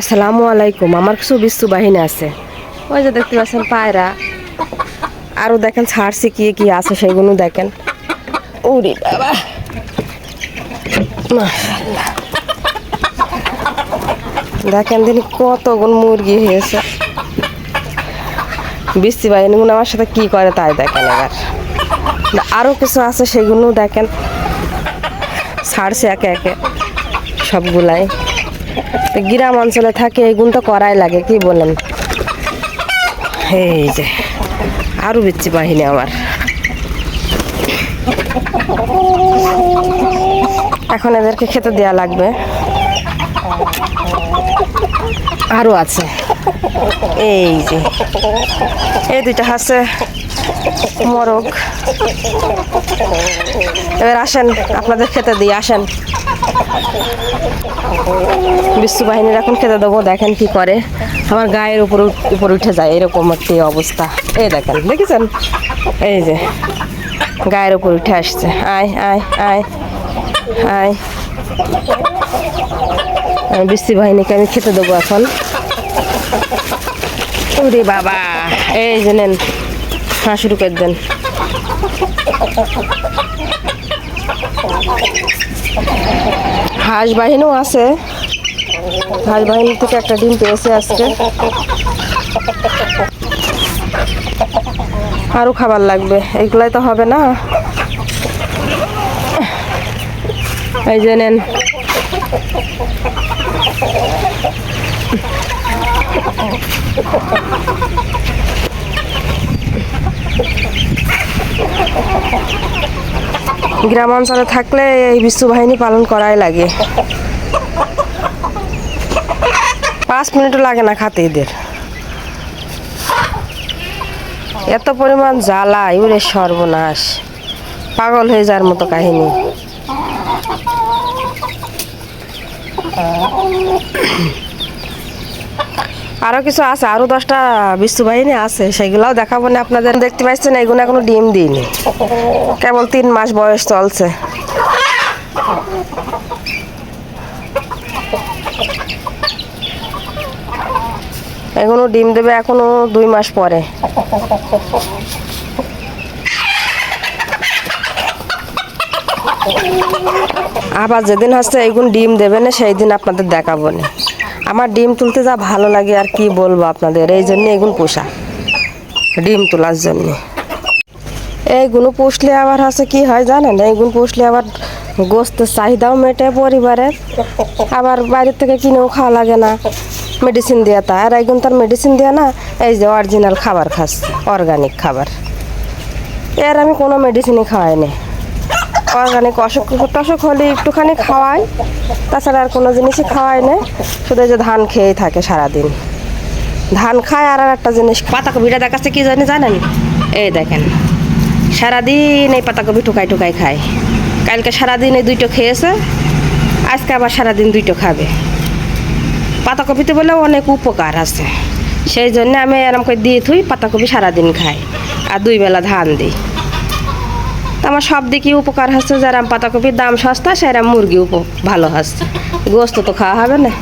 আসসালামু আলাইকুম, আমার কিছু বিস্তু বাহিনী আছে। ওই যে দেখতে পাচ্ছেন পায়রা। আরও দেখেন ছাড়ছে কি কি আছে সেগুলো দেখেন। উরি বাবা। দেখেন দিন কতগুণ মুরগি হয়েছে। বৃষ্টি বাহিনীগুলো আমার সাথে কি করে তাই দেখেন এবার। আরও কিছু আছে সেগুলো দেখেন। ছাড়ছে একে একে সবগুলাই। গ্রাম অঞ্চলে থাকে এইগুলো তো করাই লাগে, কি বলেন? এই যে আরও বিচ্ছি বাহিনী আমার। এখন এদেরকে খেতে দেওয়া লাগবে। আরও আছে। এই যে, এই দুইটা আছে। মরক এবার আসেন, আপনাদের খেতে দিই, আসেন। বিশ্ব বাহিনীর এখন খেতে দেবো, দেখেন কি করে। আমার গায়ের উপর উপর উঠে যায়, এরকম একটি অবস্থা। এই দেখেন, দেখেছেন? এই যে, গায়ের উপর উঠে আসছে। আয় আয় আয় আয়। আমি বৃষ্টি বাহিনীকে আমি খেতে দেবো এখন। বাবা, এই যে নেন। হ্যাঁ শুরু করে দেন। হাঁস বাহিনীও আছে। হাঁস বাহিনী থেকে একটা ডিম পেয়েছে আজকে। আরও খাবার লাগবে। এগুলাই তো হবে না। এই যে নেন। গ্রাম অঞ্চলে থাকলে এই বিশ্ব বাহিনী পালন করাই লাগে। পাঁচ মিনিটও লাগে না খাতে এদের। এত পরিমাণ জ্বালা, ইউরে সর্বনাশ। পাগল হয়ে যাওয়ার মতো কাহিনী। আরও কিছু আছে, আরও দশটা বিশ্ব বাহিনী আছে, সেগুলাও দেখাবো না আপনাদের। দেখতে পাচ্ছেন, এগুলো এখনও ডিম দিইনি। কেবল তিন মাস বয়স চলছে। এখনও ডিম দেবে এখনও দুই মাস পরে। আবার যেদিন হচ্ছে এইগুন ডিম দেবে না সেই দিন আপনাদের দেখাবো না। আমার ডিম তুলতে যা ভালো লাগে আর কি বলব আপনাদের, এই জন্য এগুন পোষা, ডিম তোলার জন্য। এইগুলো পুষলে আবার হচ্ছে কি হয় জানেন এইগুলো পুষলে আবার গোস্তের চাহিদাও মেটে পরিবারের, আবার বাইরের থেকে কিনেও খাওয়া লাগে না মেডিসিন দেওয়া তা। আর এইগুলো তার মেডিসিন দেওয়া না, এই যে অরিজিনাল খাবার খাচ্ছে অর্গানিক খাবার। এর আমি কোনো মেডিসিনই খাওয়াই না অর্গানিক অসুখ টসুখ হলে একটুখানি খাওয়াই তাছাড়া আর কোনো জিনিসই খাওয়াই না। শুধু যে ধান খেয়েই থাকে সারাদিন। ধান খায় আর আর একটা জিনিস পাতাকপিটা দেখাচ্ছে কি জানি জানেন? এই দেখেন। সারাদিন এই পাতাকপি টুকাই টুকাই খায়। কালকে সারাদিন এই দুইটো খেয়েছে, আজকে আবার সারাদিন দুইটো খাবে। পাতাকপিতে বলে অনেক উপকার আছে। সেই জন্য আমি এরম করে দিয়ে থুই, পাতাকপি সারাদিন খাই আর দুই বেলা ধান দিই। তা আমার সব দিকে উপকার হচ্ছে, যারা পাতাকপির দাম সস্তা সেরাম মুরগি উপ ভালো হচ্ছে। গোস্ত তো খাওয়া হবে না।